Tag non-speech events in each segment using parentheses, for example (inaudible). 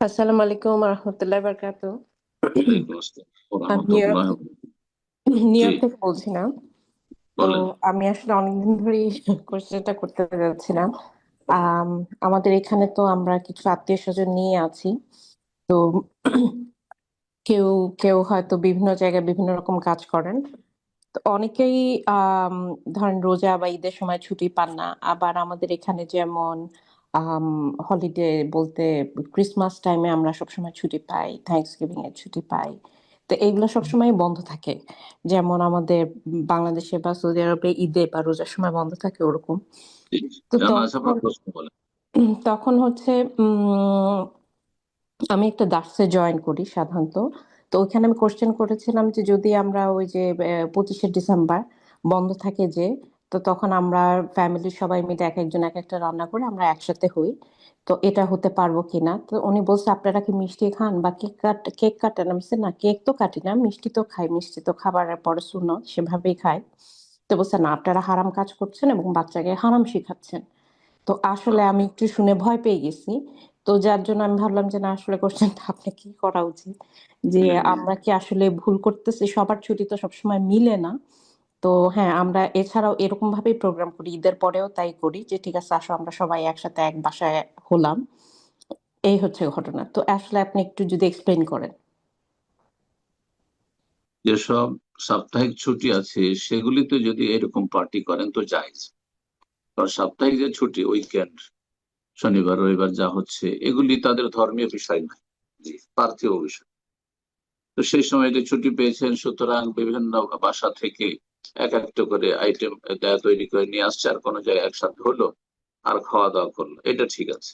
আসসালামু আলাইকুম রহমতুল্লাহ বারকাত আমি নিউ ইয়র্ক থেকে বলছিলাম। তো আমি আসলে অনেকদিন ধরেই কোশ্চেনটা করতে যাচ্ছিলাম। আম, আমাদের এখানে তো আমরা কিছু আত্মীয় স্বজন নিয়ে আছি। তো কেউ কেউ হয়তো বিভিন্ন জায়গায় বিভিন্ন রকম কাজ করেন। তো অনেকেই ধরেন রোজা বা ঈদের সময় ছুটি পান না। আবার আমাদের এখানে যেমন হলিডে বলতে ক্রিসমাস টাইমে আমরা সবসময় ছুটি পাই থ্যাংকস গিভিং এর ছুটি পাই। তো এগুলো সবসময় বন্ধ থাকে। যেমন আমাদের বাংলাদেশে বা সৌদি আরবে ঈদে বা রোজার সময় বন্ধ থাকে ওরকম। তো (clears throat) তখন হচ্ছে আমি একটা দার্সে জয়েন করি সাধারণত। তো ওইখানে আমি কোশ্চেন করেছিলাম যে যদি আমরা ওই যে পঁচিশে ডিসেম্বর বন্ধ থাকে যে তো তখন আমরা ফ্যামিলির সবাই মিলে এক একজন এক একটা রান্না করে আমরা একসাথে হই। তো এটা হতে পারব কিনা? তো উনি বলছে আপনারা কি মিষ্টি খান বা কেক কাট কেক কাটেন? আমি না কেক তো কাটি না মিষ্টি তো খাই মিষ্টি তো খাবারের পরে শূন্য সেভাবেই খাই। তো বলছে না আপনারা হারাম কাজ করছেন এবং বাচ্চাকে হারাম শিখাচ্ছেন। তো আসলে আমি একটু শুনে ভয় পেয়ে গেছি। তো যার জন্য আমি ভাবলাম যে না আসলে কোশ্চেনটা আপনি কি করা উচিত? যে। আমরা কি আসলে ভুল করতেছি? সবার ছুটি তো সবসময় মিলে না। তো হ্যাঁ আমরা এছাড়াও এরকম ভাবেই প্রোগ্রাম করি। ঈদের পরেও তাই করি যে, ঠিক আছে, আসো, আমরা সবাই একসাথে এক বাসায় হলাম। এই হচ্ছে ঘটনা। তো আসলে আপনি একটু যদি এক্সপ্লেন করেন। যেসব সাপ্তাহিক ছুটি আছে, সেগুলিতে যদি এরকম পার্টি করেন তো জায়েজ কারণ সাপ্তাহিক যে ছুটি উইকেন্ড শনিবার, রবিবার যা হচ্ছে, এগুলি তাদের ধর্মীয় বিষয় নয়, জি, পার্থিব বিষয়। তো সেই সময় যে ছুটি পেয়েছেন, সুতরাং বিভিন্ন বাসা থেকে এক একটা করে আইটেম তৈরি করে নিয়ে আসছে আর কোনো জায়গায় একসাথে হলো, আর খাওয়া দাওয়া করল, এটা ঠিক আছে।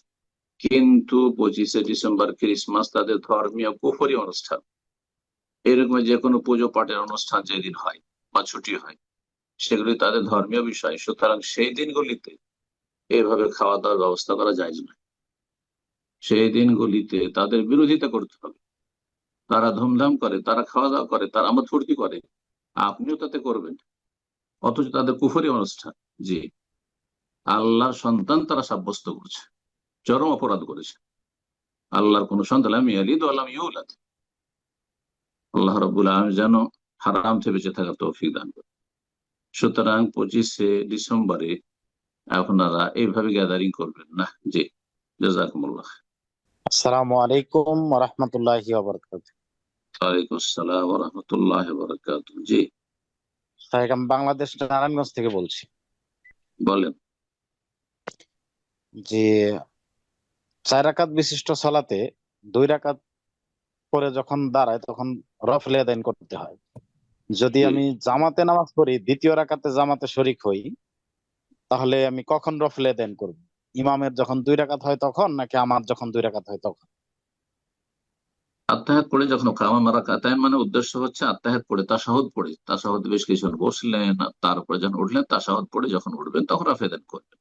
কিন্তু পঁচিশে ডিসেম্বর ক্রিসমাস তাদের ধর্মীয় কুফরি অনুষ্ঠান। এরকম যে কোনো পুজো পাঠের অনুষ্ঠান যেদিন হয় বা ছুটি হয়, সেগুলি তাদের ধর্মীয় বিষয়। সুতরাং সেই দিনগুলিতে এভাবে খাওয়া দাওয়ার ব্যবস্থা করা যায় না। সেই দিনগুলিতে তাদের বিরোধিতা করতে হবে। তারা ধুমধাম করে, তারা খাওয়া দাওয়া করে, তারা আমার ফুর্তি করে। আপনিও তাতে করবেন। অথচ তাদের কুফরি অনুষ্ঠান। জি। আল্লাহর সন্তান তারা সাব্যস্ত করছে। চরম অপরাধ করেছে। আল্লাহর কোন সন্তান আমি আলিদ আল্লাহ ইউলাদ। আল্লাহ রবুল আলম যেন হারাম থেকে বেঁচে থাকার তৌফিক দান করে সুতরাং পঁচিশে ডিসেম্বরে আপনারা এইভাবে গ্যাদারিং করবেন। না জি। জাজাকুমুল্লাহ। আসসালামু আলাইকুম রহমতুল্লাহি জি। বাংলাদেশ নারায়ণগঞ্জ থেকে বলছি। বলেন। যে চার রাকাত বিশিষ্ট সালাতে দুই রাকাত পরে যখন দাঁড়ায় তখন রফলে আদায় করতে হয়। যদি আমি জামাতে নামাজ পড়ি দ্বিতীয় রাকাতে জামাতে শরিক হই তাহলে আমি কখন রফলে আদায় করব? ইমামের যখন দুই রাকাত হয় তখন নাকি আমার যখন দুই রাকাত হয় তখন? আত্মাহাত পড়ে যখন কামা মারা কাতায় মানে উদ্দেশ্য হচ্ছে আত্মাহাত পড়ে তাসাহদ পড়ে। তাসাহদ বেশ কিছুক্ষণ বসলেন, তারপরে যখন উঠলেন, তাসাহদ পড়ে যখন উঠবেন, তখন রাফেদান করবেন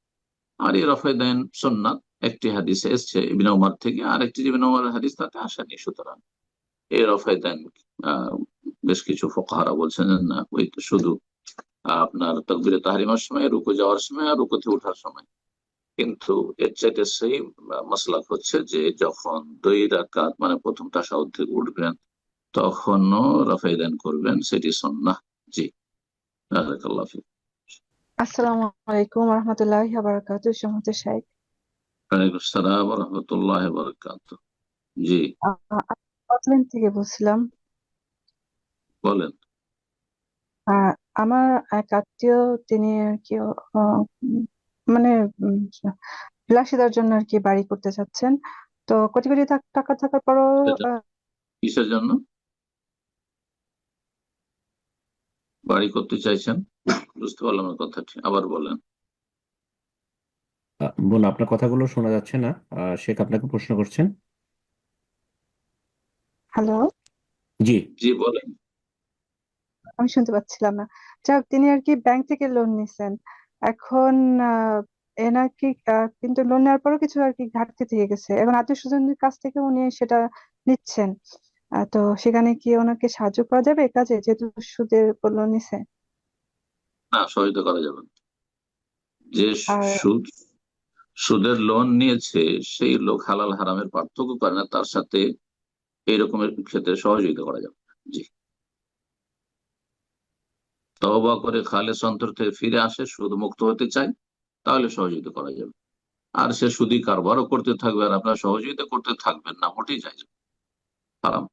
আর এই রফেদান সোননাথ একটি হাদিসে এসছে, ইবিন উমার থেকে, আর একটি ইবিন উমার হাদিস, তাতে আসেনি। সুতরাং এই রফেদান বেশ কিছু ফোকাহারা বলছেন না, ওই শুধু আপনার তকবিরে তাহারিমার সময়, রুকু যাওয়ার সময় আর রুকুতে ওঠার সময়। কিন্তু এর চাইতে সেই মশলাক হচ্ছে যে যখন দুই রাকাত মানে প্রথম তাসাউদ থেকে উঠবেন তখনও রাফাইদান করবেন সেটি সন্না জি। ফিক। আসসালামু আলাইকুম রহমতুল্লাহ বারাকাতু সম্মত শাইখ ওয়ালাইকুম আসসালাম ওয়া রাহমাতুল্লাহি ওয়া বারাকাতুহু জি। স্কটল্যান্ড থেকে বলছিলাম? বলেন। আমার এক আত্মীয় তিনি আর কি মানে বিলাসিতার জন্য আর কি বাড়ি করতে চাচ্ছেন। তো কোটি কোটি টাকা থাকার পরও কিসের জন্য? বাড়ি করতে চাইছেন? বুঝতে পারলাম না কথাটি আবার বলেন। বোন আপনার কথাগুলো শোনা যাচ্ছে না আহ, শেখ আপনাকে প্রশ্ন করছেন। হ্যালো? জি। জি বলেন। আমি শুনতে পাচ্ছিলাম না। যাক তিনি আর কি ব্যাংক থেকে লোন নিছেন। এখন আহ, এ নাকি আহ, কিন্তু লোন নেওয়ার পরও কিছু আর কি ঘাটতি থেকে গেছে। এখন আত্মীয় স্বজনদের কাছ থেকে উনি সেটা নিচ্ছেন। তো সেখানে কি ওনাকে সাহায্য করা যাবে কাজে? যেহেতু সুদের উপর লোন নিছে। না সহযোগিতা করা যাবে না। যে আর সুদ সুদের লোন নিয়েছে সেই লোক হালাল হারামের পার্থক্য করে না তার সাথে এই রকমের ক্ষেত্রে সহযোগিতা করা যাবে জি। তওবা করে খালেস অন্তর থেকে ফিরে আসে সুদ মুক্ত হতে চায়, তাহলে সহযোগিতা করা যাবে। আর সে সুদি কারবারও করতে থাকবে আর আপনার সহযোগিতা করতে থাকবেন না, মোটেই চাই হারাম